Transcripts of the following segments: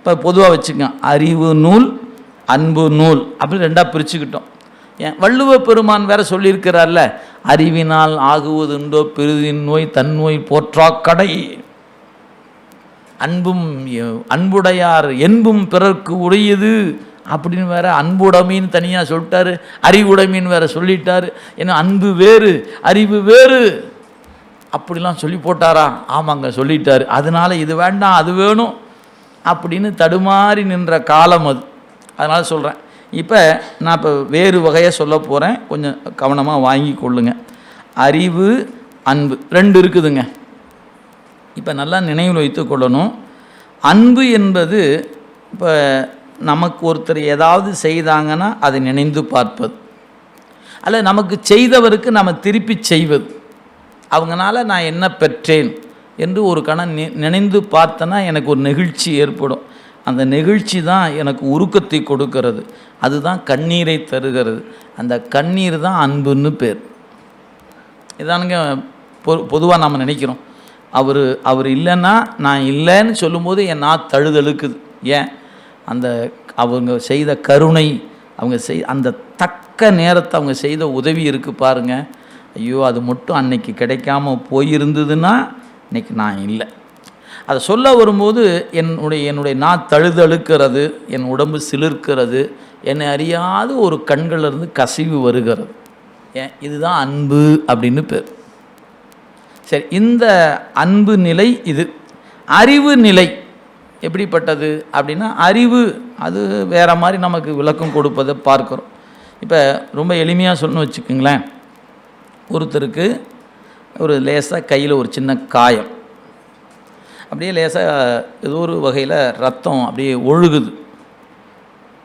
இப்போ பொதுவாக வச்சுக்கோங்க. அறிவு நூல் அன்பு நூல் அப்படி ரெண்டாக பிரிச்சுக்கிட்டோம். ஏன்? வள்ளுவ பெருமான் வேற சொல்லியிருக்கிறார்ல அறிவினால் ஆகுவதுண்டோ பெரிதின் நோய் தன் நோய் போற்றா கடை. அன்பும் எ- அன்புடையார் என்பும் பிறர்க்கு உடையது அப்படின்னு வேற அன்புடைமைன்னு தனியாக சொல்லிட்டாரு. அறிவுடைமைன்னு வேற சொல்லிட்டாரு. ஏன்னா அன்பு வேறு அறிவு வேறு. அப்படிலாம் சொல்லி போட்டாரா? ஆமாங்க சொல்லிட்டாரு. அதனால இது வேண்டாம் அது வேணும். அப்படின்னு தடுமாறி நின்ற காலம் அது. அதனால் சொல்கிறேன் இப்போ நான் இப்போ வேறு வகையை சொல்ல போகிறேன் கொஞ்சம் கவனமாக வாங்கி கொள்ளுங்க. அறிவு அன்பு ரெண்டு இருக்குதுங்க. இப்போ நல்லா நினைவில் வைத்து கொள்ளணும். அன்பு என்பது இப்போ நமக்கு ஒருத்தர் ஏதாவது செய்தாங்கன்னா அதை நினைந்து பார்ப்பது. அல்ல நமக்கு செய்தவருக்கு நம்ம திருப்பி செய்வது. அவங்கனால நான் என்ன பெற்றேன்? என்று ஒரு கணம் நி நினைந்து பார்த்தனா எனக்கு ஒரு நெகிழ்ச்சி ஏற்படும். அந்த நெகிழ்ச்சி தான் எனக்கு உருக்கத்தை கொடுக்கிறது. அதுதான் கண்ணீரை தருகிறது. அந்த கண்ணீர் தான் அன்புன்னு பேர். இதானுங்க பொ பொதுவாக நாம் நினைக்கிறோம். அவர் அவர் இல்லைன்னா நான் இல்லைன்னு சொல்லும்போது என் நான் தழுதழுக்குது. ஏன்? அந்த அவங்க செய்த கருணை அவங்க செய் அந்த தக்க நேரத்தை அவங்க செய்த உதவி இருக்குது பாருங்க. ஐயோ அது மட்டும் அன்னைக்கு கிடைக்காம போயிருந்ததுன்னா இன்னைக்கு நான் இல்லை. அதை சொல்ல வரும்போது என்னுடைய என்னுடைய நான் தழுதழுக்கிறது என் உடம்பு சிலிர்க்கிறது என்னை அறியாத ஒரு கண்களிலிருந்து கசிவு வருகிறது. ஏன்? இதுதான் அன்பு அப்படின்னு பேர். சரி இந்த அன்பு நிலை இது. அறிவு நிலை எப்படிப்பட்டது அப்படின்னா அறிவு அது வேறு மாதிரி நமக்கு விளக்கம் கொடுப்பதை பார்க்குறோம். இப்போ ரொம்ப எளிமையாக சொல்லணும்னு வச்சுக்கோங்களேன். ஒருத்தருக்கு ஒரு லேசாக கையில் ஒரு சின்ன காயம். அப்படியே லேசாக ஏதோ ஒரு வகையில் ரத்தம் அப்படியே ஒழுகுது.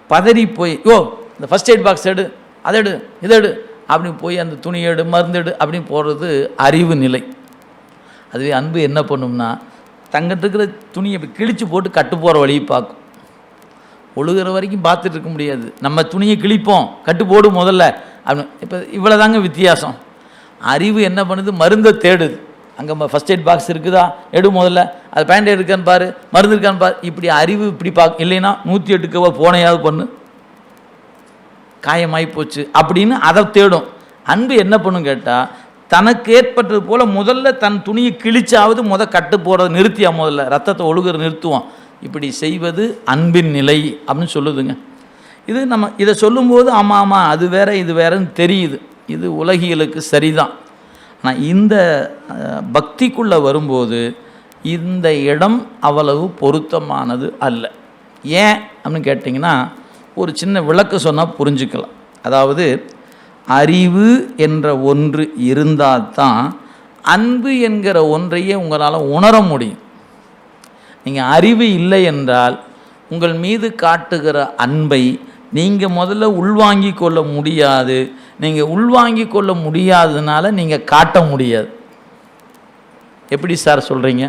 பதறி போய் ஓ இந்த ஃபஸ்ட் எய்ட் பாக்ஸ் எடு அதை எடு இதை எடு அப்படின்னு போய் அந்த துணி எடு மருந்து எடு அப்படின்னு போடுறது அறிவு நிலை. அதுவே அன்பு என்ன பண்ணும்னா தங்கிட்ட இருக்கிற துணியை இப்படி கிழிச்சு போட்டு கட்டு போகிற வழியை பார்க்கும். ஒழுகிற வரைக்கும் பார்த்துட்டு இருக்க முடியாது. நம்ம துணியை கிழிப்போம் கட்டு போடு முதல்ல. அப்படின்னு இப்போ இவ்வளோ தாங்க வித்தியாசம். அறிவு என்ன பண்ணுது? மருந்தை தேடுது. அங்கே ஃபஸ்ட் எய்ட் பாக்ஸ் இருக்குதா? எடு முதல்ல. அது பேண்ட் இருக்கான்னு பாரு. மருந்து இருக்கான்னு பாரு. இப்படி அறிவு இப்படி பார்க்க இல்லைன்னா நூற்றி எட்டுக்கவா போனையாவது பண்ணு. காயமாகி போச்சு. அப்படின்னு அதை தேடும். அன்பு என்ன பண்ணும் கேட்டால் தனக்கு ஏற்பட்டது போல் முதல்ல தன் துணியை கிழிச்சாவது முத கட்டு போகிறத நிறுத்தியா முதல்ல. ரத்தத்தை ஒழுகுற நிறுத்துவோம் இப்படி செய்வது அன்பின் நிலை அப்படின்னு சொல்லுதுங்க. இது நம்ம இதை சொல்லும்போது ஆமாம் ஆமாம் அது வேற இது வேறன்னு தெரியுது. இது உலகியலுக்கு சரிதான். ஆனால் இந்த பக்திக்குள்ளே வரும்போது இந்த இடம் அவ்வளவு பொருத்தமானது அல்ல. ஏன் அப்படின்னு கேட்டிங்கன்னா ஒரு சின்ன விளக்கு சொன்னால் புரிஞ்சுக்கலாம். அதாவது அறிவு என்ற ஒன்று இருந்தால் தான் அன்பு என்கிற ஒன்றையே உங்களால் உணர முடியும். நீங்கள் அறிவு இல்லை என்றால் உங்கள் மீது காட்டுகிற அன்பை நீங்கள் முதல்ல உள்வாங்கி கொள்ள முடியாது. நீங்கள் உள்வாங்கி கொள்ள முடியாததுனால நீங்கள் காட்ட முடியாது. எப்படி சார் சொல்கிறீங்க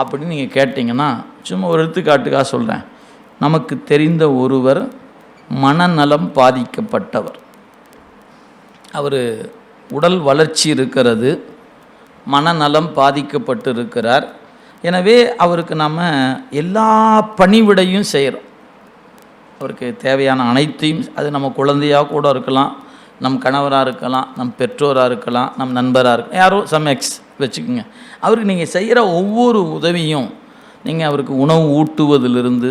அப்படின்னு நீங்கள் கேட்டிங்கன்னா சும்மா ஒரு எடுத்துக்காட்டுக்காக சொல்கிறேன் நமக்கு தெரிந்த ஒருவர் மனநலம் பாதிக்கப்பட்டவர். அவர் உடல் வளர்ச்சி இருக்கிறது. மனநலம் பாதிக்கப்பட்டு இருக்கிறார் எனவே அவருக்கு நம்ம எல்லா பணிவிடையும் செய்கிறோம் அவருக்கு தேவையான அனைத்தையும் அது நம்ம குழந்தையாக கூட இருக்கலாம் நம் கணவராக இருக்கலாம் நம் பெற்றோராக இருக்கலாம் நம் நண்பராக இருக்கலாம் யாரோ சம் எக்ஸ் வச்சுக்கோங்க. அவருக்கு நீங்கள் செய்கிற ஒவ்வொரு உதவியும் நீங்கள் அவருக்கு உணவு ஊட்டுவதிலிருந்து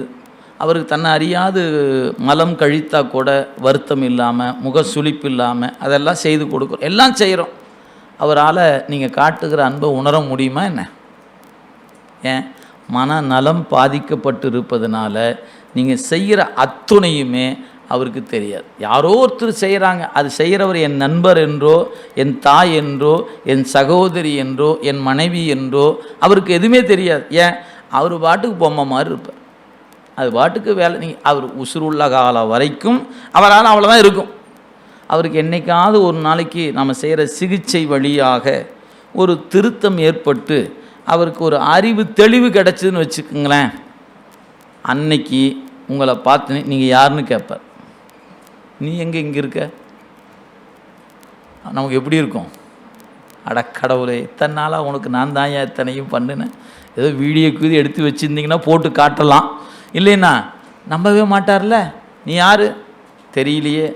அவருக்கு தன்னை அறியாது மலம் கழித்தா கூட வருத்தம் இல்லாமல் முக சுழிப்பு இல்லாமல் அதெல்லாம் செய்து கொடுக்குறோம் எல்லாம் செய்கிறோம் அவரால் நீங்கள் காட்டுகிற அன்பை உணர முடியுமா என்ன? ஏன்? மனநலம் பாதிக்கப்பட்டு இருப்பதனால நீங்கள் செய்கிற அத்துணையுமே அவருக்கு தெரியாது. யாரோ ஒருத்தர் செய்கிறாங்க அது செய்கிறவர் என் நண்பர் என்றோ என் தாய் என்றோ என் சகோதரி என்றோ என் மனைவி என்றோ அவருக்கு எதுவுமே தெரியாது. ஏன்? அவர் பாட்டுக்கு பொம்மை மாதிரி இருப்பார். அது பாட்டுக்கு வேலை. நீ அவர் உசுருள்ள காலம் வரைக்கும் அவரால் அவ்வளோதான் இருக்கும். அவருக்கு என்னைக்காவது ஒரு நாளைக்கு நம்ம செய்கிற சிகிச்சை வழியாக ஒரு திருத்தம் ஏற்பட்டு அவருக்கு ஒரு அறிவு தெளிவு கிடச்சிதுன்னு வச்சுக்கோங்களேன். அன்னைக்கு உங்களை பார்த்து நீங்கள் யாருன்னு கேட்பார் நீ எங்கே இங்கே இருக்க? நமக்கு எப்படி இருக்கும்? அட கடவுளே இத்தனை நாளாக உனக்கு நான் தான் ஏன் இத்தனையும் பண்ணினேன்? ஏதோ வீடியோ கீது எடுத்து வச்சுருந்தீங்கன்னா போட்டு காட்டலாம். இல்லைன்னா நம்பவே மாட்டார்ல. நீ யார்? தெரியலையே.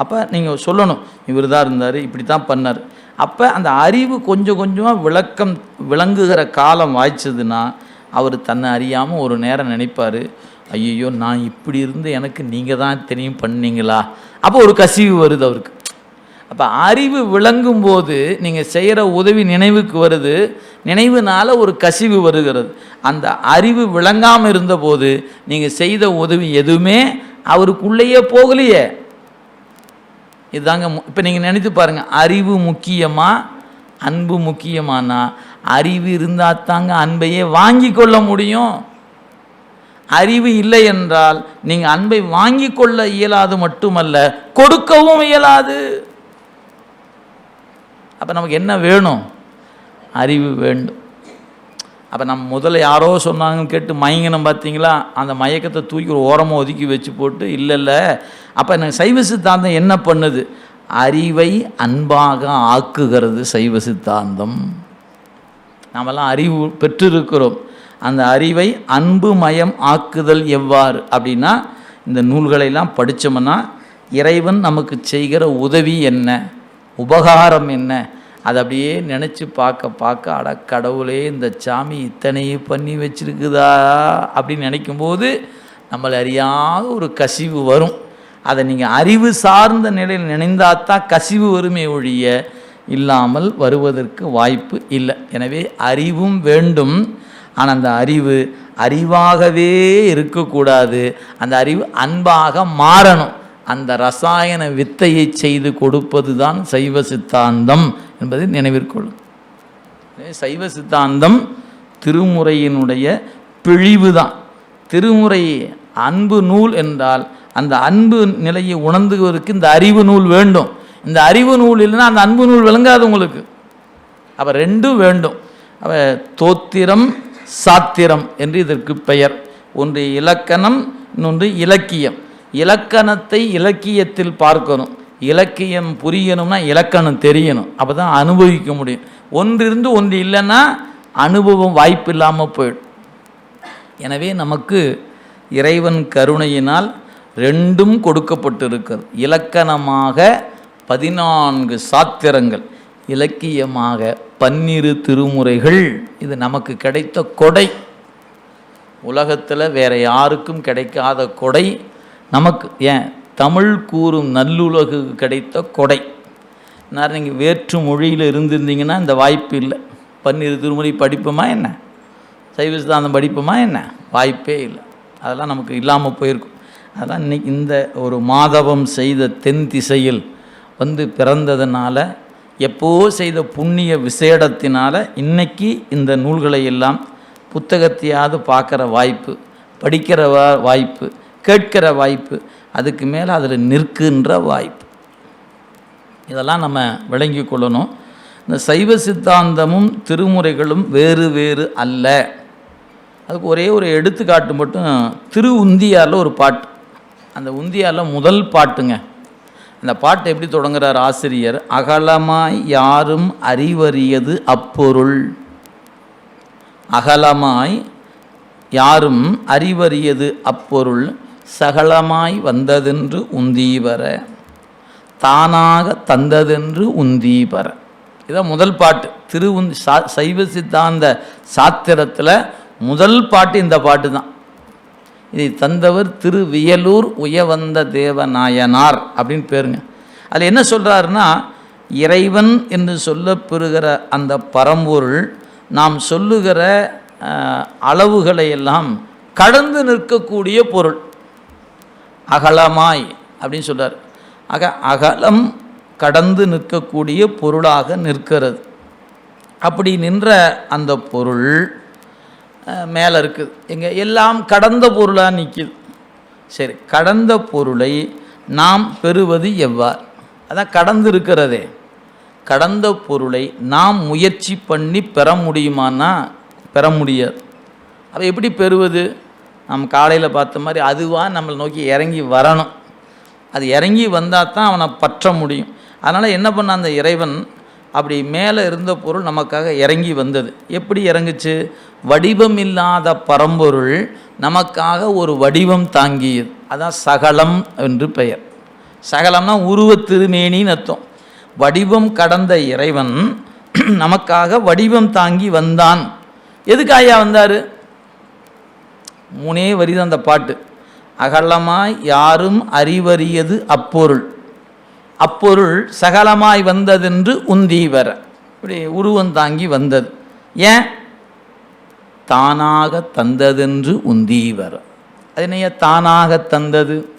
அப்போ நீங்கள் சொல்லணும் இவர் தான் இருந்தார் இப்படி தான் பண்ணார். அப்போ அந்த அறிவு கொஞ்சம் கொஞ்சமாக விளக்கம் விளங்குகிற காலம் வாய்ச்சதுன்னா அவர் தன்னை அறியாமல் ஒரு நேரம் நினைப்பார். ஐயோ நான் இப்படி இருந்து எனக்கு நீங்கள் தான் தெரியும் பண்ணீங்களா? அப்போ ஒரு கசிவு வருது அவருக்கு. அப்போ அறிவு விளங்கும் போது நீங்கள் செய்கிற உதவி நினைவுக்கு வருது. நினைவுனால ஒரு கசிவு வருகிறது. அந்த அறிவு விளங்காமல் இருந்தபோது நீங்கள் செய்த உதவி எதுவுமே அவருக்குள்ளேயே போகலையே. இதுதாங்க இப்போ நீங்கள் நினைத்து பாருங்கள் அறிவு முக்கியமா அன்பு முக்கியமானா அறிவு இருந்தால் தாங்க அன்பையே வாங்கி கொள்ள முடியும். அறிவு இல்லை என்றால் நீங்கள் அன்பை வாங்கி கொள்ள இயலாது மட்டுமல்ல கொடுக்கவும் இயலாது. அப்போ நமக்கு என்ன வேணும்? அறிவு வேண்டும். அப்போ நம்ம முதல்ல யாரோ சொன்னாங்கன்னு கேட்டு மயங்கினம் பார்த்தீங்களா? அந்த மயக்கத்தை தூக்கி ஒரு ஓரமாக ஒதுக்கி வச்சு போட்டு இல்லை இல்லை. அப்போ எனக்கு சைவ சித்தாந்தம் என்ன பண்ணுது? அறிவை அன்பாக ஆக்குகிறது சைவ சித்தாந்தம். நாமெல்லாம் அறிவு பெற்றிருக்கிறோம். அந்த அறிவை அன்பு மயம் ஆக்குதல் எவ்வாறு? அப்படின்னா இந்த நூல்களையெல்லாம் படித்தோம்னா இறைவன் நமக்கு செய்கிற உதவி என்ன? உபகாரம் என்ன? அதை அப்படியே நினச்சி பார்க்க பார்க்க அட கடவுளே இந்த சாமி இத்தனையும் பண்ணி வச்சிருக்குதா? அப்படின்னு நினைக்கும்போது நம்மளை அறியாத ஒரு கசிவு வரும். அதை நீங்கள் அறிவு சார்ந்த நிலையில் நினைந்தாத்தான் கசிவு வருமே ஒழிய இல்லாமல் வருவதற்கு வாய்ப்பு இல்லை. எனவே அறிவும் வேண்டும். ஆனால் அந்த அறிவு அறிவாகவே இருக்கக்கூடாது. அந்த அறிவு அன்பாக மாறணும். அந்த ரசாயன வித்தையை செய்து கொடுப்பது தான் சைவ சித்தாந்தம் என்பதை நினைவிற்கொள்ளும் சைவ சித்தாந்தம் திருமுறையினுடைய பிழிவு தான். திருமுறை அன்பு நூல் என்றால் அந்த அன்பு நிலையை உணர்ந்துவதற்கு இந்த அறிவு நூல் வேண்டும். இந்த அறிவு நூல் இல்லைன்னா அந்த அன்பு நூல் விளங்காது உங்களுக்கு. அப்போ ரெண்டும் வேண்டும். அப்போ தோத்திரம் சாத்திரம் என்று இதற்கு பெயர். ஒன்று இலக்கணம் இன்னொன்று இலக்கியம். இலக்கணத்தை இலக்கியத்தில் பார்க்கணும். இலக்கியம் புரியணும்னா இலக்கணம் தெரியணும். அப்போ தான் அனுபவிக்க முடியும். ஒன்று இருந்து ஒன்று இல்லைன்னா அனுபவம் வாய்ப்பு இல்லாமல் போயிடும். எனவே நமக்கு இறைவன் கருணையினால் ரெண்டும் கொடுக்கப்பட்டிருக்கிறது. இலக்கணமாக பதினான்கு சாத்திரங்கள். இலக்கியமாக பன்னிரு திருமுறைகள். இது நமக்கு கிடைத்த கொடை. உலகத்தில் வேற யாருக்கும் கிடைக்காத கொடை. நமக்கு ஏன் தமிழ் கூறும் நல்லுலகு கிடைத்த கொடை. நான் நீங்கள் வேற்று மொழியில் இருந்திருந்தீங்கன்னா இந்த வாய்ப்பு இல்லை. பன்னிரு திருமுறை படிப்போமா என்ன? சைவ சித்தாந்தம் படிப்போமா என்ன? வாய்ப்பே இல்லை. அதெல்லாம் நமக்கு இல்லாமல் போயிருக்கும். அதெல்லாம் இன்னைக்கு இந்த ஒரு மாதவம் செய்த தென் திசையில் வந்து பிறந்ததுனால எப்போ செய்த புண்ணிய விசேடத்தினால் இன்றைக்கி இந்த நூல்களை எல்லாம் புத்தகத்தையாவது பார்க்குற வாய்ப்பு படிக்கிற வா- வாய்ப்பு கேட்கிற வாய்ப்பு அதுக்கு மேலே அதில் நிற்கின்ற வாய்ப்பு. இதெல்லாம் நம்ம விளங்கி கொள்ளணும். இந்த சைவ சித்தாந்தமும் திருமுறைகளும் வேறு வேறு அல்ல. அதுக்கு ஒரே ஒரு எடுத்துக்காட்டு மட்டும் திரு உந்தியாரில் ஒரு பாட்டு. அந்த உந்தியாரில் முதல் பாட்டுங்க. இந்த பாட்டு எப்படி தொடங்குறார் ஆசிரியர்? அகலமாய் யாரும் அறிவறியது அப்பொருள். அகலமாய் யாரும் அறிவறியது அப்பொருள் சகலமாய் வந்ததென்று உந்தீவர. தானாக தந்ததென்று உந்தீபர இதான் முதல் பாட்டு. திரு உந்தி சா சைவ சித்தாந்த சாத்திரத்தில் முதல் பாட்டு இந்த பாட்டு தான் இதை தந்தவர் திரு வியலூர் உயவந்த தேவநாயனார் அப்படின்னு பேருங்க. அதில் என்ன சொல்கிறாருன்னா இறைவன் என்று சொல்லப்பெறுகிற அந்த பரம்பொருள் நாம் சொல்லுகிற அளவுகளை எல்லாம் கடந்து நிற்கக்கூடிய பொருள். அகலமாய் அப்படின்னு சொல்கிறார் ஆக அகலம் கடந்து நிற்கக்கூடிய பொருளாக நிற்கிறது. அப்படி நின்ற அந்த பொருள் மேலே இருக்குது எங்கே எல்லாம் கடந்த பொருளாக நிற்கிது சரி கடந்த பொருளை நாம் பெறுவது எவ்வாறு? அதான் கடந்து இருக்கிறதே. கடந்த பொருளை நாம் முயற்சி பண்ணி பெற முடியுமான்னா பெற முடியாது. அதை எப்படி பெறுவது? நம்ம காலையில் பார்த்த மாதிரி அதுவாக நம்மளை நோக்கி இறங்கி வரணும். அது இறங்கி வந்தால் தான் அவனை பற்ற முடியும். அதனால் என்ன பண்ண அந்த இறைவன்? அப்படி மேலே இருந்த பொருள் நமக்காக இறங்கி வந்தது. எப்படி இறங்குச்சு? வடிவம் இல்லாத பரம்பொருள் நமக்காக ஒரு வடிவம் தாங்கியது. அதான் சகலம் என்று பெயர். சகலம்னா உருவத் திருமேனின்னு அர்த்தம். வடிவம் கடந்த இறைவன் நமக்காக வடிவம் தாங்கி வந்தான். எதுக்கு ஐயா வந்தார்? மூணே வரிதான் அந்த பாட்டு. அகலமாய் யாரும் அறிவறியது அப்பொருள். அப்பொருள் சகலமாய் வந்ததென்று உந்தி வர இப்படி உருவம் தாங்கி வந்தது. ஏன்? தானாக தந்ததென்று உந்தீவர். அதனைய தானாக தந்தது?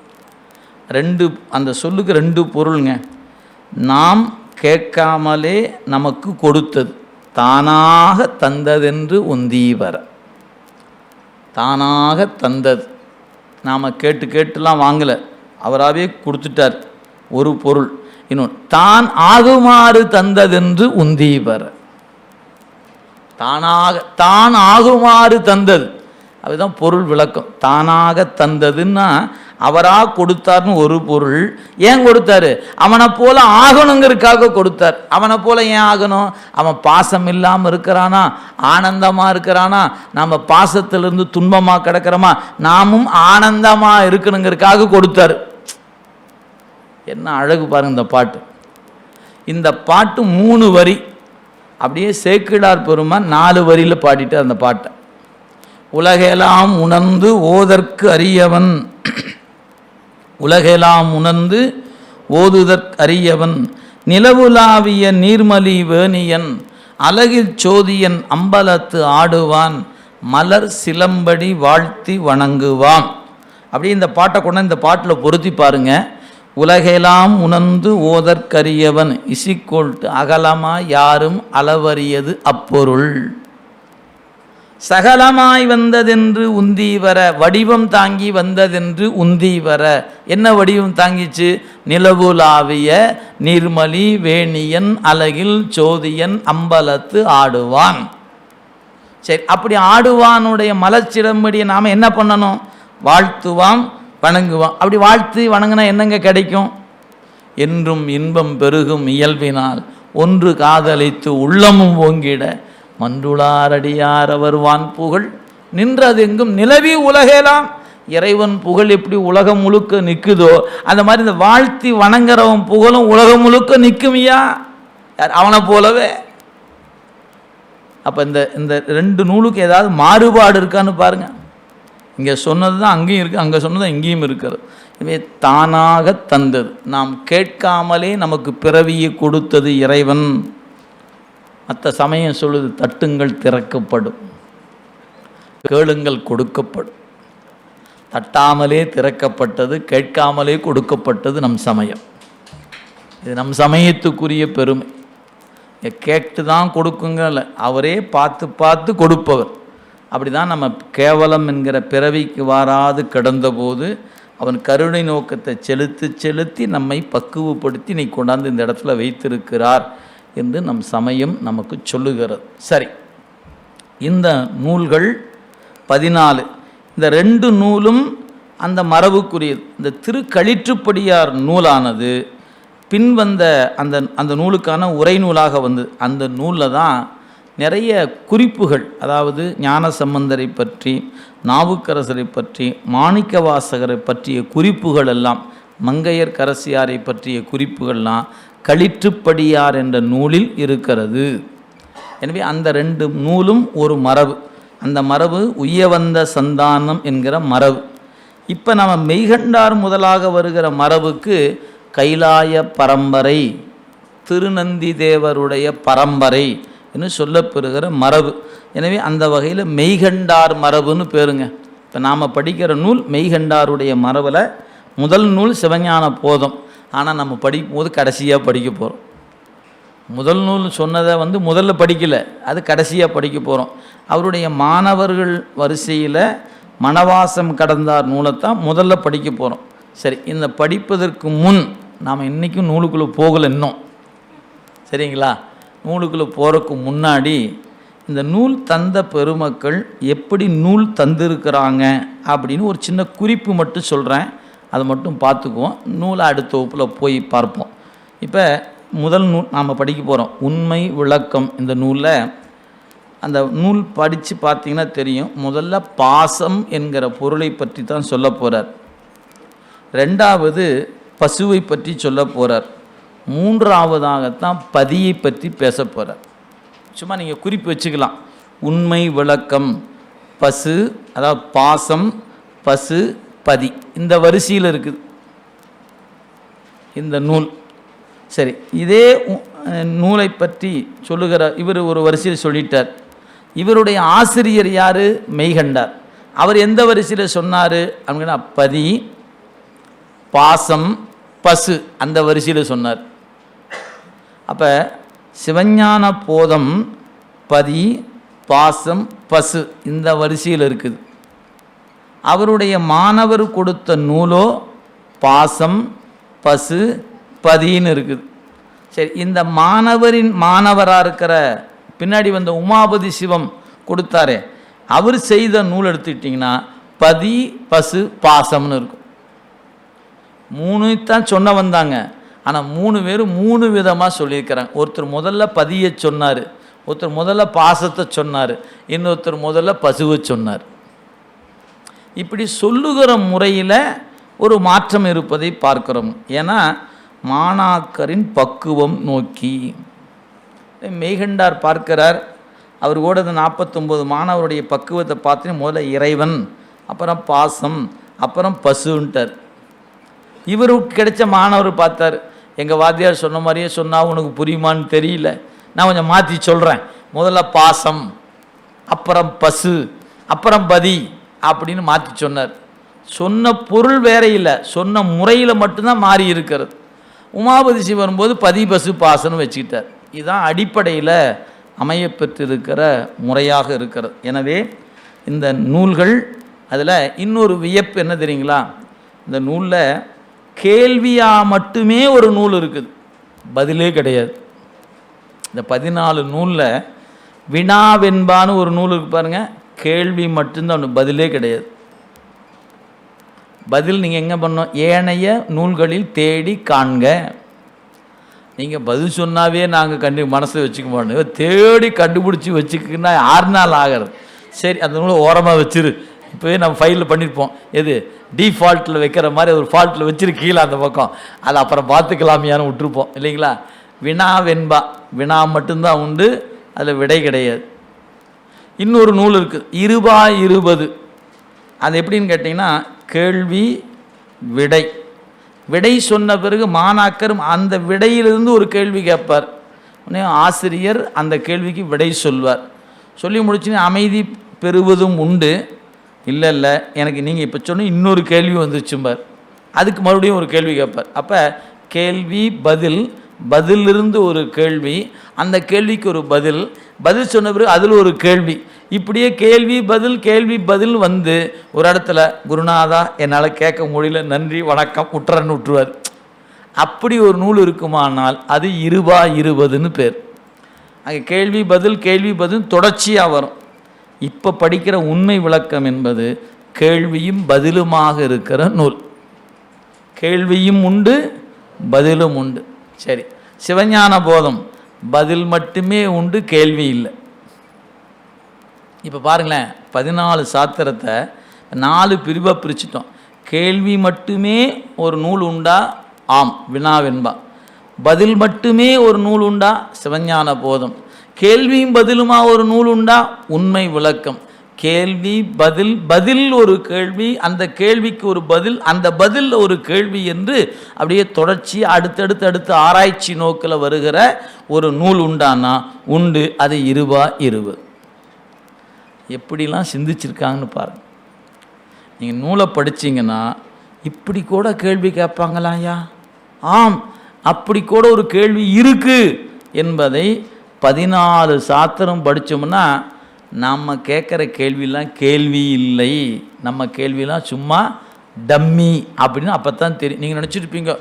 ரெண்டு அந்த சொல்லுக்கு ரெண்டு பொருளுங்க. நாம் கேட்காமலே நமக்கு கொடுத்தது. தானாக தந்ததென்று உந்தி வர தானாக தந்தது. நாம் கேட்டு கேட்டுலாம் வாங்கலை. அவராகவே கொடுத்துட்டார். ஒரு பொருள். இன்னொன்று தான் ஆகுமாறு தந்ததென்று உந்தீபர் தானாக தான் ஆகுமாறு தந்தது. அதுதான் பொருள் விளக்கம். தானாக தந்ததுன்னா அவராக கொடுத்தார்னு ஒரு பொருள் ஏன் கொடுத்தாரு? அவனை போல ஆகணுங்கிறதுக்காக கொடுத்தார். அவனை போல ஏன் ஆகணும்? அவன் பாசம் இல்லாமல் இருக்கிறானா? ஆனந்தமாக இருக்கிறானா? நம்ம பாசத்திலிருந்து துன்பமாக கிடக்கிறோமா? நாமும் ஆனந்தமாக இருக்கணுங்கிறதுக்காக கொடுத்தாரு. என்ன அழகு பாருங்க இந்த பாட்டு. இந்த பாட்டு மூணு வரி. அப்படியே சேக்கிடார் பெருமான் நாலு வரியில் பாடிட்டு அந்த பாட்டை. உலகெல்லாம் உணர்ந்து ஓதற்கு அரியவன். உலகெல்லாம் உணர்ந்து ஓதுதற்கு அரியவன். நிலவுலாவிய நீர்மலி வேணியன். அழகில் சோதியன் அம்பலத்து ஆடுவான். மலர் சிலம்படி வாழ்த்தி வணங்குவான். அப்படி இந்த பாட்டை கொண்டு இந்த பாட்டில் பொருத்தி பாருங்கள் உலகெல்லாம் உணர்ந்து ஓதற்கரியவன் இசிக்கொள்ட்டு அகலமா யாரும் அளவறியது அப்பொருள். சகலமாய் வந்ததென்று உந்தி வர வடிவம் தாங்கி வந்ததென்று உந்தி வர என்ன வடிவம் தாங்கிச்சு? நிலவுலாவிய நிர்மலி வேணியன் அலகில் சோதியன் அம்பலத்து ஆடுவான். சரி அப்படி ஆடுவானுடைய மலச்சிலம்படியை நாம் என்ன பண்ணணும்? வாழ்த்துவான் வணங்குவான். அப்படி வாழ்த்து வணங்கினா என்னங்க கிடைக்கும்? என்றும் இன்பம் பெருகும் இயல்பினால் ஒன்று காதலித்து உள்ளமும் ஓங்கிட மன்றுளாரடியார் அவர் வான் புகழ். நின்றது எங்கும் நிலவி உலகேலாம். இறைவன் புகழ் எப்படி உலகம் முழுக்க நிற்குதோ அந்த மாதிரி இந்த வாழ்த்தி வணங்குறவன் புகழும் உலகம் முழுக்க நிற்குமியா அவனை போலவே. அப்போ இந்த இந்த ரெண்டு நூலுக்கு ஏதாவது மாறுபாடு இருக்கான்னு பாருங்கள் இங்கே சொன்னது தான் அங்கேயும் இருக்குது அங்கே சொன்னது தான் இங்கேயும் இருக்கிறது. எனவே தானாக தந்தது. நாம் கேட்காமலே நமக்கு பிறவியை கொடுத்தது இறைவன். மற்ற சமயம் சொல்லுது தட்டுங்கள் திறக்கப்படும். கேளுங்கள் கொடுக்கப்படும். தட்டாமலே திறக்கப்பட்டது கேட்காமலே கொடுக்கப்பட்டது நம் சமயம். இது நம் சமயத்துக்குரிய பெருமை. கேட்டு தான் கொடுக்குங்கல்ல அவரே பார்த்து பார்த்து கொடுப்பவர். அப்படி தான் நம்ம கேவலம் என்கிற பிறவிக்கு வாராது கிடந்தபோது அவன் கருணை நோக்கத்தை செலுத்தி செலுத்தி நம்மை பக்குவப்படுத்தி நீ கொண்டாந்து இந்த இடத்துல வைத்திருக்கிறார் என்று நம் சமயம் நமக்கு சொல்லுகிறது. சரி இந்த நூல்கள் பதினாலு. இந்த ரெண்டு நூலும் அந்த மரபுக்குரியது. இந்த திருக்களிற்றுப்படியார் நூலானது பின்வந்த அந்த அந்த நூலுக்கான உரை நூலாக வந்தது அந்த நூலில் தான் நிறைய குறிப்புகள் அதாவது ஞான சம்பந்தரை பற்றி நாவுக்கரசரை பற்றி மாணிக்கவாசகரை பற்றிய குறிப்புகள் எல்லாம் மங்கையர் கரசியாரை பற்றிய குறிப்புகள்லாம் களிற்றுப்படியார் என்ற நூலில் இருக்கிறது. எனவே அந்த ரெண்டு நூலும் ஒரு மரபு. அந்த மரபு உயவந்த சந்தானம் என்கிற மரபு. இப்போ நம்ம மெய்கண்டார் முதலாக வருகிற மரபுக்கு கைலாய பரம்பரை திருநந்தி தேவருடைய பரம்பரை என்று சொல்லப்பெறுகிற மரபு. எனவே அந்த வகையில் மெய்கண்டார் மரபுன்னு பேருங்க. இப்போ நாம் படிக்கிற நூல் மெய்கண்டாருடைய மரபில் முதல் நூல் சிவஞான போதம். ஆனால் நம்ம படிக்கும் போது கடைசியாக படிக்க போகிறோம் முதல் நூல் சொன்னதை வந்து முதல்ல படிக்கலை அது கடைசியாக படிக்க போகிறோம் அவருடைய மாணவர்கள் வரிசையில் மணவாசம் கடந்தார் நூலைத்தான் முதல்ல படிக்க போகிறோம் சரி இந்த படிப்பதற்கு முன் நாம் இன்றைக்கும் நூலுக்குள்ளே போகலை இன்னும். சரிங்களா? நூலுக்குள்ளே போகிறதுக்கு முன்னாடி இந்த நூல் தந்த பெருமக்கள் எப்படி நூல் தந்திருக்கிறாங்க அப்படின்னு ஒரு சின்ன குறிப்பு மட்டும் சொல்கிறேன் அதை மட்டும் பார்த்துக்குவோம். நூலை அடுத்த வகுப்பில் போய் பார்ப்போம். இப்போ முதல் நூல் நாம் படிக்க போகிறோம் உண்மை விளக்கம் இந்த நூலில். அந்த நூல் படித்து பார்த்தீங்கன்னா தெரியும். முதல்ல பாசம் என்கிற பொருளை பற்றி தான் சொல்ல போகிறார் ரெண்டாவது பசுவை பற்றி சொல்ல போகிறார் மூன்றாவதாகத்தான் பதியை பற்றி பேச போகிறார் சும்மா நீங்கள் குறிப்பு வச்சுக்கலாம். உண்மை விளக்கம் பசு அதாவது பாசம் பசு பதி. இந்த வரிசையில் இருக்குது. இந்த நூல். சரி இதே நூலை பற்றி சொல்லுகிற இவர் ஒரு வரிசையில் சொல்லிட்டார். இவருடைய ஆசிரியர் யார்? மெய்கண்டார். அவர் எந்த வரிசையில் சொன்னார்? அப்படின்னா பதி பாசம் பசு அந்த வரிசையில் சொன்னார். அப்போ சிவஞான போதம் பதி பாசம் பசு இந்த வரிசையில் இருக்குது. அவருடைய மாணவர் கொடுத்த நூலோ பாசம் பசு பதின்னு இருக்குது. சரி இந்த மாணவரின் மாணவராக இருக்கிற பின்னாடி வந்த உமாபதி சிவம் கொடுத்தாரே அவர் செய்த நூல் எடுத்துக்கிட்டிங்கன்னா பதி பசு பாசம்னு இருக்கும். மூணு தான் சொன்ன வந்தாங்க. ஆனால் மூணு பேரும் மூணு விதமாக சொல்லியிருக்கிறாங்க. ஒருத்தர் முதல்ல பதியை சொன்னார். ஒருத்தர் முதல்ல பாசத்தை சொன்னார். இன்னொருத்தர் முதல்ல பசுவை சொன்னார். இப்படி சொல்லுகிற முறையில் ஒரு மாற்றம் இருப்பதை பார்க்கிறோம். ஏன்னா மாணாக்கரின் பக்குவம் நோக்கி. மெய்கண்டார் பார்க்கிறார் அவர் கூட நாற்பத்தொம்போது மாணவருடைய பக்குவத்தை பார்த்து முதல்ல இறைவன் அப்புறம் பாசம் அப்புறம் பசுன்ட்டார். இவருக்கு கிடைச்ச மாணவர் பார்த்தார் எங்கள் வாத்தியார் சொன்ன மாதிரியே சொன்னால் உனக்கு புரியுமான்னு தெரியல. நான் கொஞ்சம் மாற்றி சொல்கிறேன் முதல்ல பாசம் அப்புறம் பசு அப்புறம் பதி அப்படின்னு மாற்றி சொன்னார். சொன்ன பொருள் வேற இல்லை. சொன்ன முறையில் மட்டும்தான் மாறி இருக்கிறது. உமாபதி சிவன் வரும்போது பதி பசு பாசன்னு வச்சுக்கிட்டார். இதுதான் அடிப்படையில் அமையப்பெற்றிருக்கிற முறையாக இருக்கிறது. எனவே இந்த நூல்கள் அதில் இன்னொரு வியப்பு என்ன தெரியுங்களா? இந்த நூலில் கேள்வியாக மட்டுமே ஒரு நூல் இருக்குது. பதிலே கிடையாது. இந்த பதினாலு நூலில் வினாவென்பான்னு ஒரு நூல் இருக்கு பாருங்கள் கேள்வி மட்டும்தான் ஒன்று பதிலே கிடையாது. பதில் நீங்கள் எங்கே பண்ணோம் ஏனைய நூல்களில் தேடி காண்க. நீங்கள் பதில் சொன்னாவே நாங்கள் கண்டு மனசில் வச்சுக்க மாட்டோம் தேடி கண்டுபிடிச்சி வச்சுக்கின்னா ஆறு நாள் ஆகிறது? சரி அந்த நூலை ஓரமாக வச்சிரு. இப்போவே நம்ம ஃபைலில் பண்ணியிருப்போம் எது? டிஃபால்ட்டில் வைக்கிற மாதிரி ஒரு ஃபால்ட்டில் வச்சுருக்கீங்களா கீழே அந்த பக்கம். அதை அப்புறம் பார்த்துக்கலாமியான்னு விட்டுருப்போம். இல்லைங்களா? வினா வெண்பா. வினா மட்டும்தான் உண்டு. அதில் விடை கிடையாது. இன்னொரு நூல் இருக்குது இருபா இருபது. அது எப்படின்னு கேட்டிங்கன்னா கேள்வி விடை. விடை சொன்ன பிறகு மாணாக்கர் அந்த விடையிலிருந்து ஒரு கேள்வி கேட்பார். உடனே ஆசிரியர் அந்த கேள்விக்கு விடை சொல்வார். சொல்லி முடிச்சுன்னு அமைதி பெறுவதும் உண்டு. இல்லை இல்லை எனக்கு நீங்கள் இப்போ சொன்ன இன்னொரு கேள்வி வந்துச்சும்பார் அதுக்கு மறுபடியும் ஒரு கேள்வி கேட்பார். அப்போ கேள்வி பதில் பதிலிருந்து ஒரு கேள்வி அந்த கேள்விக்கு ஒரு பதில் பதில் சொன்ன பிறகு அதில் ஒரு கேள்வி. இப்படியே கேள்வி பதில் கேள்வி பதில் வந்து ஒரு இடத்துல குருநாதா என்னால் கேட்க முடியல நன்றி வணக்கம் உற்றன்னு விட்டுருவார் அப்படி ஒரு நூல் இருக்குமானால் அது இருபா இருபதுன்னு பேர். அங்கே கேள்வி பதில் கேள்வி பதில் தொடர்ச்சியாக வரும். இப்போ படிக்கிற உண்மை விளக்கம் என்பது கேள்வியும் பதிலுமாக இருக்கிற நூல். கேள்வியும் உண்டு பதிலும் உண்டு. சரி. சிவஞான போதம். பதில் மட்டுமே உண்டு கேள்வி இல்லை. இப்போ பாருங்களேன் பதினாலு சாத்திரத்தை நாலு பிரிவாக பிரிச்சிட்டோம். கேள்வி மட்டுமே ஒரு நூல் உண்டா? ஆம். வினாவென்பா பதில் மட்டுமே ஒரு நூல் உண்டா? சிவஞான போதம். கேள்வியும் பதிலுமா ஒரு நூல் உண்டா? உண்மை விளக்கம். கேள்வி பதில் பதில் ஒரு கேள்வி அந்த கேள்விக்கு ஒரு பதில் அந்த பதில் ஒரு கேள்வி என்று அப்படியே தொடர்ச்சி அடுத்தடுத்து அடுத்து ஆராய்ச்சி நோக்கில் வருகிற ஒரு நூல் உண்டானா? உண்டு. அது இருபா இருபது எப்படிலாம் சிந்திச்சிருக்காங்கன்னு பாருங்க. நீங்கள் நூலை படிச்சிங்கன்னா இப்படி கூட கேள்வி கேட்பாங்களா ஐயா ஆம். அப்படி கூட ஒரு கேள்வி இருக்கு என்பதை பதினாலு சாத்திரம் படித்தோம்னா நம்ம கேட்குற கேள்வியெலாம் கேள்வி இல்லை. நம்ம கேள்வியெலாம் சும்மா டம்மி அப்படின்னு அப்போ தான் தெரியும். நீங்கள் நினச்சிருப்பீங்க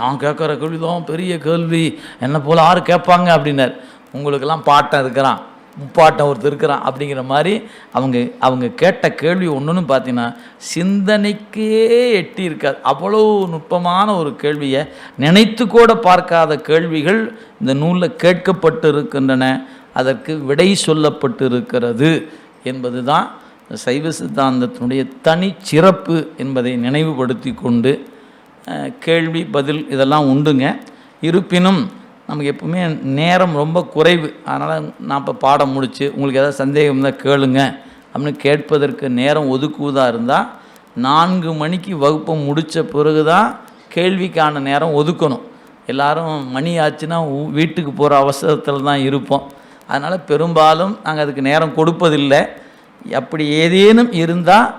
நான் கேட்குற கேள்வி தான் பெரிய கேள்வி என்னை போல் ஆறு கேட்பாங்க அப்படின்னார். உங்களுக்கெல்லாம் பாட்டம் இருக்கிறான். முப்பாட்டம் ஒருத்தர் இருக்கிறான் அப்படிங்கிற மாதிரி அவங்க அவங்க கேட்ட கேள்வி ஒன்றுன்னு பார்த்தீங்கன்னா சிந்தனைக்கே எட்டி இருக்காது அவ்வளோ நுட்பமான ஒரு கேள்வியை நினைத்து கூட பார்க்காத கேள்விகள் இந்த நூலில் கேட்கப்பட்டு இருக்கின்றன அதற்கு விடை சொல்லப்பட்டு இருக்கிறது என்பது தான் சைவ சித்தாந்தத்தினுடைய தனி சிறப்பு என்பதை நினைவுபடுத்தி கொண்டு கேள்வி பதில் இதெல்லாம் உண்டுங்க. இருப்பினும் நமக்கு எப்பவுமே நேரம் ரொம்ப குறைவு. அதனால் நான் இப்போ பாடம் முடித்து உங்களுக்கு ஏதாவது சந்தேகம் இருந்தால் கேளுங்க. அப்படின்னு கேட்பதற்கு நேரம் ஒதுக்குவதாக இருந்தால் நான்கு மணிக்கு வகுப்பை முடித்த பிறகு தான் கேள்விக்கான நேரம் ஒதுக்கணும். எல்லாரும் மணி ஆச்சுன்னா வீட்டுக்கு போகிற அவசரத்தில் தான் இருப்போம். அதனால் பெரும்பாலும் நாங்கள் அதுக்கு நேரம் கொடுப்பதில்லை. அப்படி ஏதேனும் இருந்தால்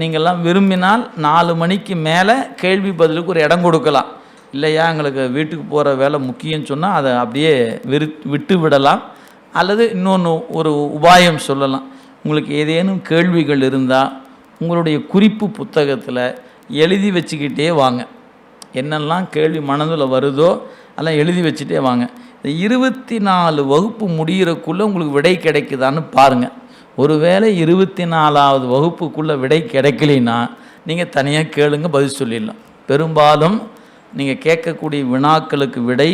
நீங்கள்லாம் விரும்பினால் நாலு மணிக்கு மேலே கேள்வி பதிலுக்கு ஒரு இடம் கொடுக்கலாம். இல்லையா? எங்களுக்கு வீட்டுக்கு போகிற வேலை முக்கியம்னு சொன்னால் அதை அப்படியே விரு விட்டு விடலாம். அல்லது இன்னொன்று ஒரு உபாயம் சொல்லலாம். உங்களுக்கு ஏதேனும் கேள்விகள் இருந்தால் உங்களுடைய குறிப்பு புத்தகத்தில் எழுதி வச்சுக்கிட்டே வாங்க. என்னெல்லாம் கேள்வி மனதில் வருதோ அதெல்லாம் எழுதி வச்சுட்டே வாங்க. இந்த இருபத்தி நாலு வகுப்பு முடிகிறக்குள்ளே உங்களுக்கு விடை கிடைக்குதான்னு பாருங்கள் ஒருவேளை இருபத்தி நாலாவது வகுப்புக்குள்ளே விடை கிடைக்கலைன்னா நீங்கள் தனியாக கேளுங்க பதில் சொல்லிடலாம். பெரும்பாலும் நீங்கள் கேட்கக்கூடிய வினாக்களுக்கு விடை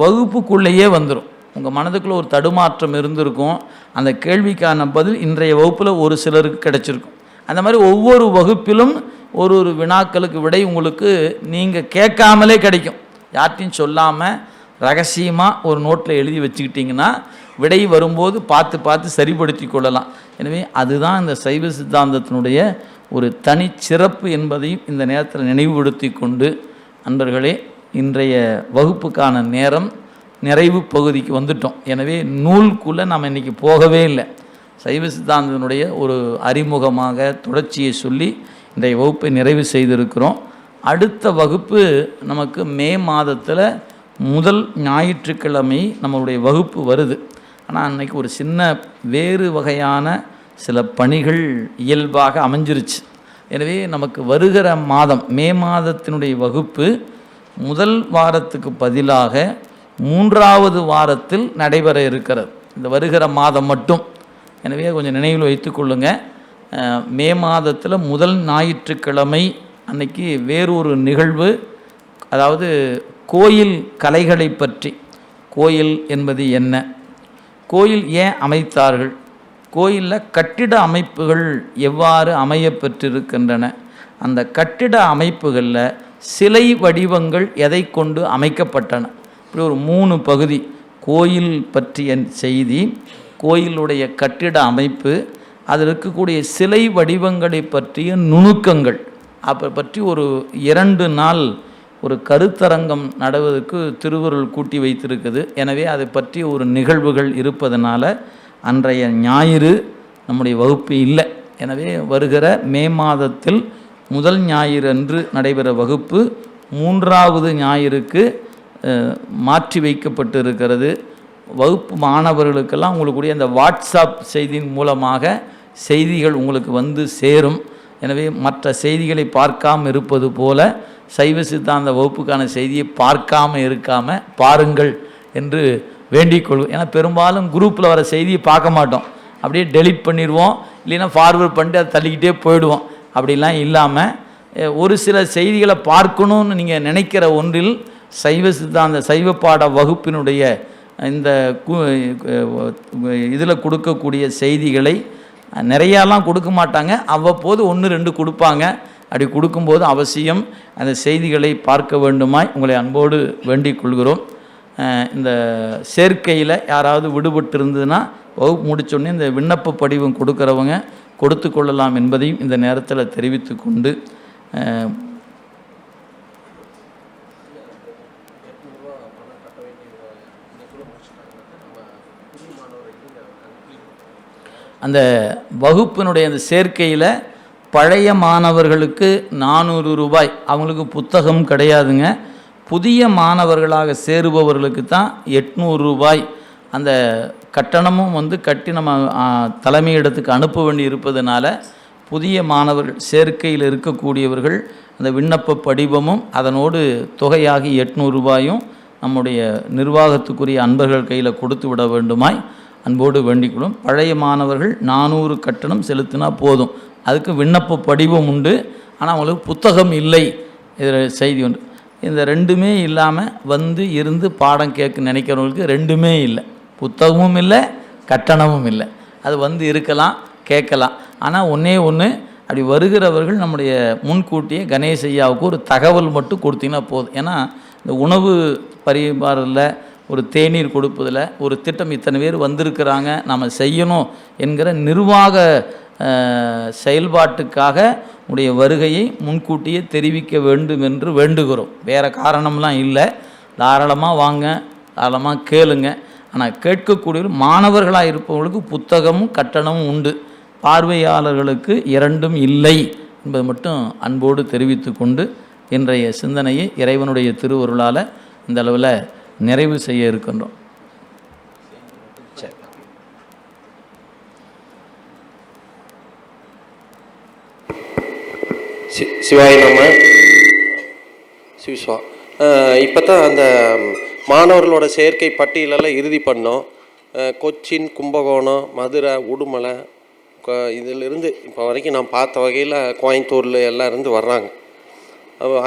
வகுப்புக்குள்ளேயே வந்துடும் உங்கள் மனதுக்குள்ளே ஒரு தடுமாற்றம் இருந்திருக்கும். அந்த கேள்விக்கான பதில் இன்றைய வகுப்பில் ஒரு சிலருக்கு கிடச்சிருக்கும். அந்த மாதிரி ஒவ்வொரு வகுப்பிலும் ஒரு ஒரு வினாக்களுக்கு விடை உங்களுக்கு நீங்கள் கேட்காமலே கிடைக்கும். யார்ட்டையும் சொல்லாமல் ரகசியமாக ஒரு நோட்டில் எழுதி வச்சுக்கிட்டிங்கன்னா விடை வரும்போது பார்த்து பார்த்து சரிப்படுத்தி கொள்ளலாம். எனவே அதுதான் இந்த சைவ சித்தாந்தத்தினுடைய ஒரு தனிச்சிறப்பு என்பதையும் இந்த நேரத்தில் நினைவுபடுத்தி கொண்டு அன்பர்களே இன்றைய வகுப்புக்கான நேரம் நிறைவு பகுதிக்கு வந்துட்டோம். எனவே நூல்குள்ளே நாம் இன்றைக்கி போகவே இல்லை. சைவ சித்தாந்தத்தினுடைய ஒரு அறிமுகமாக தொடர்ச்சியை சொல்லி இன்றைய வகுப்பை நிறைவு செய்திருக்கிறோம். அடுத்த வகுப்பு நமக்கு மே மாதத்தில் முதல் ஞாயிற்றுக்கிழமை நம்மளுடைய வகுப்பு வருது. ஆனால் அன்றைக்கி ஒரு சின்ன வேறு வகையான சில பணிகள் இயல்பாக அமைஞ்சிருச்சு. எனவே நமக்கு வருகிற மாதம் மே மாதத்தினுடைய வகுப்பு முதல் வாரத்துக்கு பதிலாக மூன்றாவது வாரத்தில் நடைபெற இருக்கிறது. இந்த வருகிற மாதம் மட்டும். எனவே கொஞ்சம் நினைவில் வைத்து கொள்ளுங்கள் மே மாதத்தில் முதல் ஞாயிற்றுக்கிழமை அன்னைக்கு வேறொரு நிகழ்வு அதாவது கோயில் கலைகளை பற்றி. கோயில் என்பது என்ன? கோயில் ஏன் அமைத்தார்கள்? கோயிலில் கட்டிட அமைப்புகள் எவ்வாறு அமைய பெற்றிருக்கின்றன அந்த கட்டிட அமைப்புகளில் சிலை வடிவங்கள் எதை கொண்டு அமைக்கப்பட்டன? இப்படி ஒரு மூணு பகுதி. கோயில் பற்றிய செய்தி கோயிலுடைய கட்டிட அமைப்பு அதில் இருக்கக்கூடிய சிலை வடிவங்களை பற்றிய நுணுக்கங்கள். அப்போ பற்றி ஒரு இரண்டு நாள் ஒரு கருத்தரங்கம் நடவதற்கு திருவருள் கூட்டி வைத்திருக்குது. எனவே அதை பற்றிய ஒரு நிகழ்வுகள் இருப்பதனால அன்றைய ஞாயிறு நம்முடைய வகுப்பு இல்லை. எனவே வருகிற மே மாதத்தில் முதல் ஞாயிறு அன்று நடைபெற வகுப்பு மூன்றாவது ஞாயிறுக்கு மாற்றி வைக்கப்பட்டு இருக்கிறது வகுப்பு மாணவர்களுக்கெல்லாம் உங்களுக்குடைய அந்த வாட்ஸ்அப் செய்தியின் மூலமாக செய்திகள் உங்களுக்கு வந்து சேரும். எனவே மற்ற செய்திகளை பார்க்காம இருப்பது போல சைவ சித்தாந்த வகுப்புக்கான செய்தியை பார்க்காம இருக்காமல் பாருங்கள் என்று வேண்டிக் கொள்வோம் ஏன்னா பெரும்பாலும் குரூப்பில் வர செய்தியை பார்க்க மாட்டோம். அப்படியே டெலிட் பண்ணிடுவோம். இல்லைன்னா ஃபார்வர்ட் பண்ணிட்டு அதை தள்ளிக்கிட்டே போயிடுவோம். அப்படிலாம் இல்லாமல் ஒரு சில செய்திகளை பார்க்கணும்னு நீங்கள் நினைக்கிற ஒன்றில் சைவ சித்தாந்த சைவ பாட வகுப்பினுடைய இந்த இதில் கொடுக்கக்கூடிய செய்திகளை நிறையாலாம் கொடுக்க மாட்டாங்க. அவ்வப்போது ஒன்று ரெண்டு கொடுப்பாங்க. அப்படி கொடுக்கும்போது அவசியம் அந்த செய்திகளை பார்க்க வேண்டுமாய் உங்களை அன்போடு வேண்டிக் கொள்கிறோம். இந்த சேர்க்கையில் யாராவது விடுபட்டு இருந்ததுன்னா வகுப்பு முடிச்சோடனே இந்த விண்ணப்ப படிவம் கொடுக்குறவங்க கொடுத்து கொள்ளலாம் என்பதையும் இந்த நேரத்தில் தெரிவித்து கொண்டு அந்த வகுப்பினுடைய அந்த சேர்க்கையில் பழைய மாணவர்களுக்கு நானூறு ரூபாய் அவங்களுக்கு புத்தகம் கிடையாதுங்க. புதிய மாணவர்களாக சேருபவர்களுக்கு தான் எட்நூறு ரூபாய் அந்த கட்டணமும் வந்து கட்டி நம்ம தலைமையிடத்துக்கு அனுப்ப வேண்டி இருப்பதனால புதிய மாணவர்கள் சேர்க்கையில் இருக்கக்கூடியவர்கள் அந்த விண்ணப்ப படிவமும் அதனோடு தொகையாகி எட்நூறு ரூபாயும் நம்முடைய நிர்வாகத்துக்குரிய அன்பர்கள் கையில் கொடுத்து விட வேண்டுமாய் அன்போடு வேண்டிக்கொள்ளும். பழைய மாணவர்கள் நானூறு கட்டணம் செலுத்தினா போதும். அதுக்கு விண்ணப்ப படிவம் உண்டு. ஆனால் அவங்களுக்கு புத்தகம் இல்லை. இதில் செய்தி உண்டு இந்த ரெண்டுமே இல்லாமல் வந்து இருந்து பாடம் கேட்க நினைக்கிறவங்களுக்கு ரெண்டுமே இல்லை. புத்தகமும் இல்லை கட்டணமும் இல்லை. அது வந்து இருக்கலாம் கேட்கலாம். ஆனால் ஒன்றே ஒன்று அப்படி வருகிறவர்கள் நம்முடைய முன்கூட்டியே கணேஷ் ஐயாவுக்கு ஒரு தகவல் மட்டும் கொடுத்தீங்கன்னா போதும். ஏன்னா இந்த உணவு பரிமாறல ஒரு தேநீர் கொடுப்பதில் ஒரு திட்டம் இத்தனை பேர் வந்திருக்கிறாங்க நம்ம செய்யணும் என்கிற நிர்வாக செயல்பாட்டுக்காக உடைய வருகையை முன்கூட்டியே தெரிவிக்க வேண்டும் என்று வேண்டுகிறோம். வேறு காரணம்லாம் இல்லை. தாராளமாக வாங்க தாராளமாக கேளுங்க. ஆனால் கேட்கக்கூடிய மாணவர்களாக இருப்பவர்களுக்கு புத்தகமும் கட்டணமும் உண்டு. பார்வையாளர்களுக்கு இரண்டும் இல்லை என்பது மட்டும் அன்போடு தெரிவித்து கொண்டு இன்றைய சிந்தனையை இறைவனுடைய திருவருளால் இந்த அளவில் நிறைவு செய்ய இருக்கின்றோம். சி சிவாய நம்ம சிவசிவா இப்போ தான் அந்த மாணவர்களோட சேர்க்கை பட்டியலெல்லாம் இறுதி பண்ணோம். கொச்சின் கும்பகோணம் மதுரை உடுமலை இதிலிருந்து இப்போ வரைக்கும் நான் பார்த்த வகையில் கோயம்புத்தூரில் எல்லாம் இருந்து வர்றாங்க.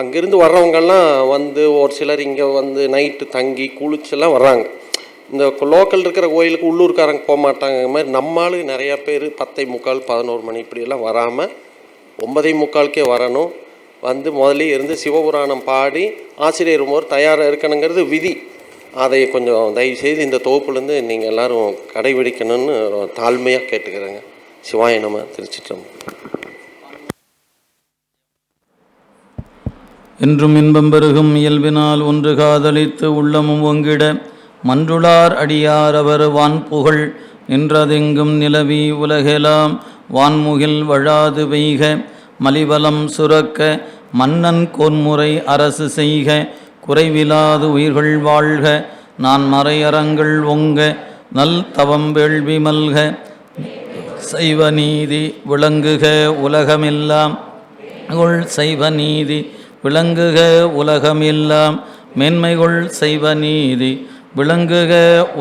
அங்கேருந்து வர்றவங்கெல்லாம் வந்து ஒரு சிலர் இங்கே வந்து நைட்டு தங்கி குளிச்செல்லாம் வர்றாங்க. இந்த லோக்கல் இருக்கிற கோயிலுக்கு உள்ளூர்காரங்க போக மாட்டாங்க மாதிரி நம்மாளு நிறையா பேர் பத்தை முக்கால் பதினோரு மணி இப்படியெல்லாம் வராமல் ஒன்பதே முக்காலுக்கே வரணும். வந்து முதல்ல இருந்து சிவபுராணம் பாடி ஆசிரியர் ஒரு தயாராக இருக்கணுங்கிறது விதி. அதை கொஞ்சம் தயவுசெய்து இந்த தொகுப்புலேருந்து நீங்கள் எல்லாரும் கடைபிடிக்கணும்னு தாழ்மையாக கேட்டுக்கிறேங்க. சிவாய நம்ம திருச்சிட்டம் என்றும் இன்பம் பெருகும் இயல்பினால் ஒன்று காதலித்து உள்ளமும் ஒங்கிட மன்றுளார் அடியார் அவர் வான்புகழ் நின்றதெங்கும் நிலவி உலகெலாம் வான்முகில் வழாது பெய்க மலிவலம் சுரக்க மன்னன் கோன்முறை அரசு செய்க குறைவிலாது உயிர்கள் வாழ்க நான் மறையறங்கள் ஒங்க நல் தவம் வேள்வி மல்க சைவ நீதி விளங்குக உலகமெல்லாம் கொள் சைவ நீதி விளங்குக உலகமெல்லாம் மேன்மைகொள் சைவ நீதி விளங்குக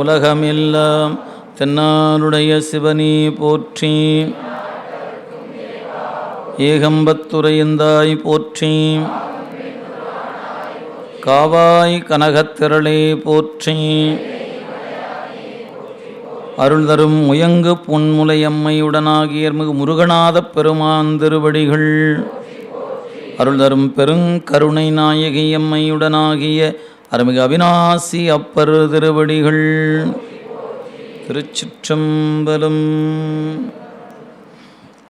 உலகமெல்லாம் தென்னாருடைய சிவனி போற்றி. ஏகம்பத்துரையந்தாய் போற்றி. காவாய் கனகத்திரளே போற்றி. அருள் தரும் முயங்கு பொன்முலையம்மையுடனாகிய மிகு முருகநாதப் பெருமான் திருவடிகள். அருள் தரும் பெருங்கருணை நாயகி அம்மையுடனாகிய அருமிகு அவிநாசி அப்பர் திருவடிகள். திருச்சிற்றம்பலம்